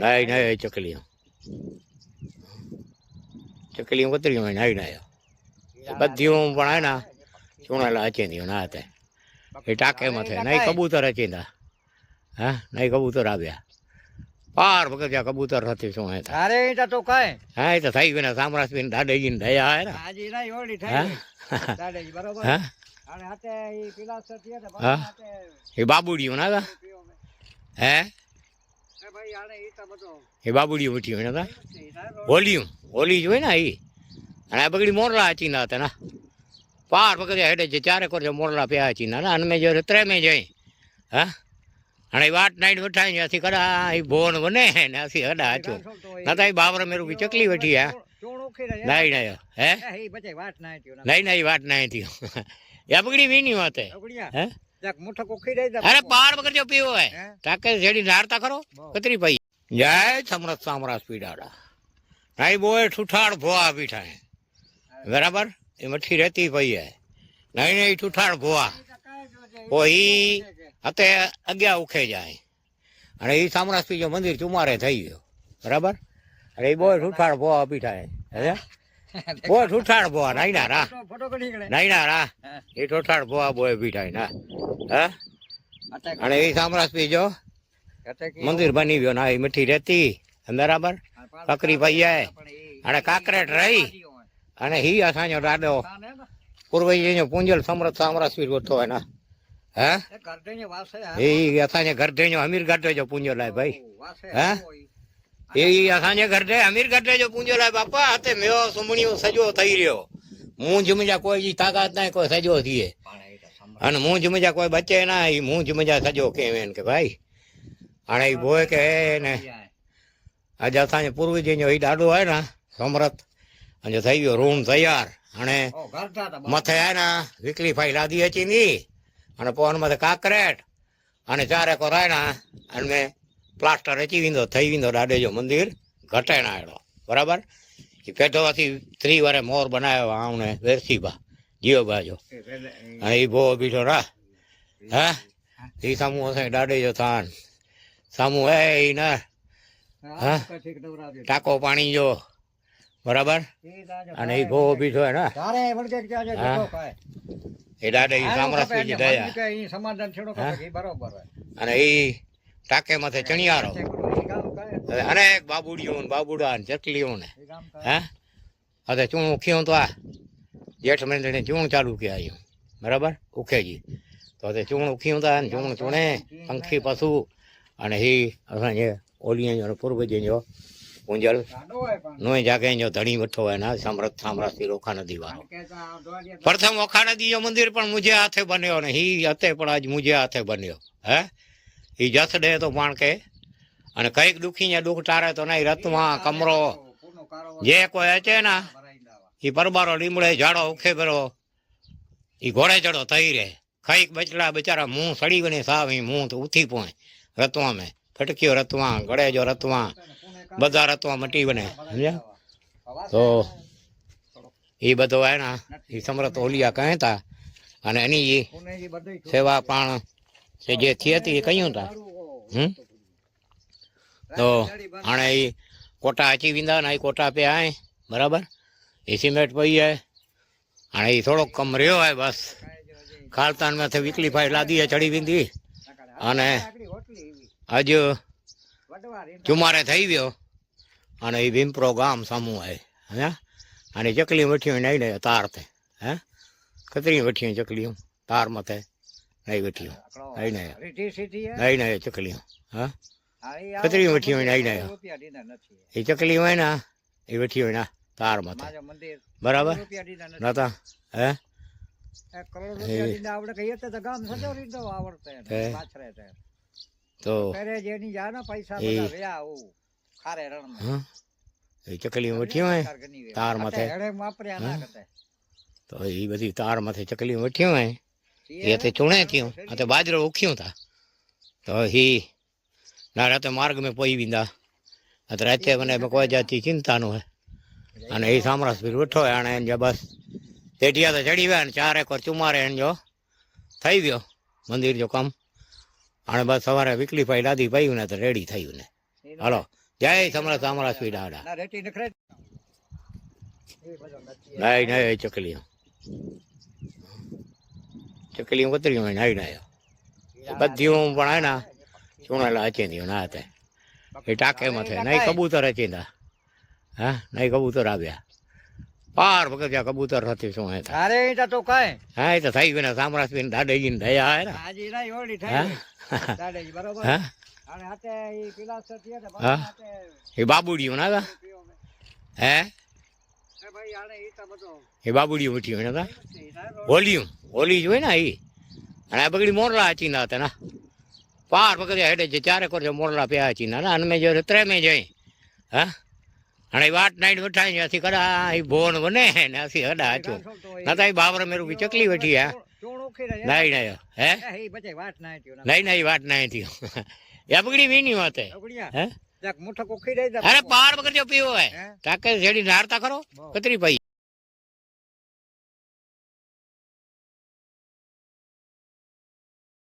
નાઈ નાય ચકલીઓ. ચકલીઓ કતરીઓ નાઈ નાયો બધી પણ હે ના ચૂણેલા અચેન્દ્યો ના હતા એ ટાકે મથે નહીં કબૂતર અચેન્દા હા નહીં કબૂતર આવ્યા. પાર વખત જ્યાં કબૂતર હતી શું હતા અરે ઈટા તો કાંઈ. હા એ તો થઈ ગયું ને સામરાસબીન દાદાજીને દયા હે ને. હાજી ના ઓળી હા? થઈ દાદાજી બરોબર. હા? અને હાથે ઈ પીલા સતી હતા હા? એ બાબુડીઓ ના હતા. હે? એ બાબુડી આને ઈ તો બધો એ બાબુડીઓ ઉઠી હોય ને ઈ ના હોલિયું હોલી જોઈ ને એ અને આ બગડી મોરલા અચીના હતા ના પાર વખત હેડે છે ચારે કોર મોરલા પ્યા અચીના ના અને મેં જો ત્રેમે જઈ હા અને એ વાટ નાઈટ વઠાઈ ત્યાંથી કડા એ ભોન બને ને આથી હડા હાચો ના તો એ બાબર મેરું બી ચકલી વેઠી રહે નાઈ નાયો હે એ નાઈ વાટ નાઈ થયું એ બગડી વીની વાતે હે અરે પાર વગર જો પીવો હે? તાકે જેડી નારતા કરો બહુ. કતરી ભાઈ જય સમરથ સામરાસ પીડાડા. નાઈ બોય ઠુઠાડ ભોવા પીઠા હે. બરાબર? એ મઠી રહેતી ભાઈ હે. નહીં નહીં ઠુઠાડ ભોવા. ઓહી હતે અગિયાર ઉખે જાય. અને એ સામરાસ પીજો મંદિર ચુમારે થઈ ગયો. બરાબર? અરે એ બોય ઠુઠાડ ભોવા પીઠા હે. હે? બોય ઠુઠાડ ભોવા નાઈ ના રા. ફોટો ફોટો કરી નીકળે. નાઈ ના રા. હા. એ ઠુઠાડ ભોવા બોય પીઠા ના હા? અને એ સામરાસ પીજો. મંદિર બની ગયો ના એ મીઠી રહેતી. બરાબર? કકરી પૈયા અને કાકરેટ રહી. અને હી અસાંજો ડાડો પૂર્વજીનો પૂંજલ સમરથ સામરાસવીર ગોઠો હે ના હે? એ અસાંજે ગરઢેજો અમીર ગઢેજો પૂંજો લાય ભાઈ. હે? એ અસાંજે ગરઢે અમીર ગઢેજો પૂંજો લાય, બાપા, હાથે મેવો સુમણીઓ સજો થઈ રહ્યો. મૂંઝ મજા કોઈ જી તાકાત ના કોઈ સજો થઈએ. અને મૂંઝ મજા કોઈ બચે ના એ મૂંઝ મજા સજો કેમ એને કે ભાઈ? અને એ બોય કે ને આજે અસાંજે પૂર્વજીનો એ ડાડો હોય ને, સમરથ, અને થઈ ગયો રૂમ તૈયાર. અને મથે હે ને વીકલી ફાઈ લાદી હતી ની, અને પવન મથે કાકરેટ, અને ચારે કોરાય ને અને મેં પ્લાસ્ટર રચી વિંદો થઈ વિંદો દાડેજો हिन ઘટે ના એડો બરાબર? એ પેટોથી ત્રી વારે મોર બનાવ્યો આમને વેરસીબા જીઓ બાજો. અને એ वारे मोर રા आहे એ સામું હશે દાડેજો થાન. जो હે हीउ ના. ટાકો પાણી જો. બરાબર? અને એ ॾाॾे जो હે ને. आहे ई न છે હા. જતો કાંઈ. એ દાડે ઈ આનું સામરાસવીજી કપાય દયા. ને, સમાધાન છેડો હા? કપાય, ઈ અને ઈ ટાકે માથે ચણિયારો. અનેક બાબુડીઓ ને બાબુડા ને ચકલીઓ ને હા? હવે ચૂણ ઉખ્યું તો આ જેઠ મહિને ચૂણ ચાલુ કે આવ્યું બરાબર? ઉખેજી. તો તે ચૂણ ઉખ્યું તા ને ચૂણ ચૂણે પંખી પશુ અને હી અસાંજે ઓલી જો પૂર્વજે જો પણ. નોય જાગે જો ધણી વઠો હોય ના સમરથ સામ્રાજ્ય રોખા નદી વાળો. પ્રથમ ઓખા નદી મંદિર પણ મુજે હાથે બન્યો ને હી હતે પણ આજ મુજે હાથે બન્યો હે? ઈ જસ દે તો પણ કે અને કંઈક દુખી ને દુઃખ ટારે તો નહીં રતમાં કમરો જે કોઈ હચે ના. ઈ પરબારો લીમડે ઝાડો ઉખે બેરો ઈ ઘોડે ચડો થઈ રહે. કંઈક બચલા બિચારા મું સડી ગણી સાવ મું તો ઉઠી પોય રતવા મેં. ફટક્યો રતવા ગળે જો રતવા બધા રતવા મટી બને. સમજ્યા? તો એ બધો એના એ સમરત ઓલિયા કહેતા. અને એની. સેવા પણ છે જે થી હતી એ કહ્યું તા હમ? તો હાણે એ કોટા અચી વિંદા ને કોટા પે આય, બરાબર? એ સિમેન્ટ પઈ જાય. હાણે એ થોડોક કમ રહ્યો હોય બસ. ખાલતાનમાંથી વીકલી ફાઈ લાદી ચડી વિંદી. અને રીંગણા. ચુમારે થઈ ગયો. અને એ ભીમપ્રો ગામ સામું આવે હે? અને ચકલી વઠ્યું નહીં નહીં તાર તે, હે? કતરી વઠ્યું ચકલીઓ તાર મથે. નહીં વઠ્યું નહીં નહીં રીઢી સીધી. નહીં નહીં ચકલીઓ હા? કતરી વઠી હોય ને આઈ ને. એ ચકલી હોય ને એ વઠી હોય ને તાર મથે બરાબર. નતા? હે? તો ને, ને ચકલી વઠી હોય. તાર માથે. ના. તો એ બધી તાર માથે ચકલી વઠી હોય? એ તે ચૂણે થયું. આ તે બાજરો ઉખ્યું તા. તો હી ના રાતે માર્ગ મેં પોઈ વિંદા આ તો રાતે મને કોઈ જાતની ચિંતા નું હે અને એ સામરાસ ભીર હે અને એને બસ. પેઢિયા તો ચડી ગયા ને ચાર એક વાર ચુમારે એને જો થઈ ગયો મંદિર જો કામ. અને બસ સવારે વીકલી પાઈ લાદી પાયું ને તો રેડી થયું ને. હાલો. જય સમરસ સમરસ સ્વીટ આડા. નહીં નહીં ચકલીઓ. ચકલીઓ કતરી હોય નહીં નહીં બધી હું પણ હે ને ચૂણેલા અચેન્દ્યો ના હતા. એ ટાકે માથે નહીં કબૂતર અચેન્દા હા નહીં કબૂતર આવ્યા. પાર વગર ત્યાં કબૂતર હતી શું હે અરે એ તો કાય હા એ તો થઈ ગયું ને સામરાસ પીને દાડેજી ને દયા હે ને. આજે ના ઓળી હા? થાય બરોબર? હા? અને હાથે ઈ પેલા સતીએ ને હા. એ બાબુડીઓ ના. હે? એ બાબુડી આને ઈ તો બધો એ બાબુડીઓ ઉઠી હોય ને ઈ ના હોલિયું હોલી જોઈ ને એ અને આ બગડી મોરલા અચીના હતા ના? પાર પકડી હેડે જે ચારે કરજો મોરલા પ્યા અચીના ના અને જો ત્રેમે જઈ હા? અને વાટ નાઈટ વઠાઈ ત્યાંથી કડા એ ભોન બને ને આથી હડા હાચું. ના તો એ બાબર મેરું ચકલી વેઠી રહે નહીં નહીં હે? એ પછી વાત ના. થયો. એ બગડી વીની વાતે. હે? અરે પાર વગર જો પીવો હે? તાકે જેડી નારતા કરો કતરી ભાઈ?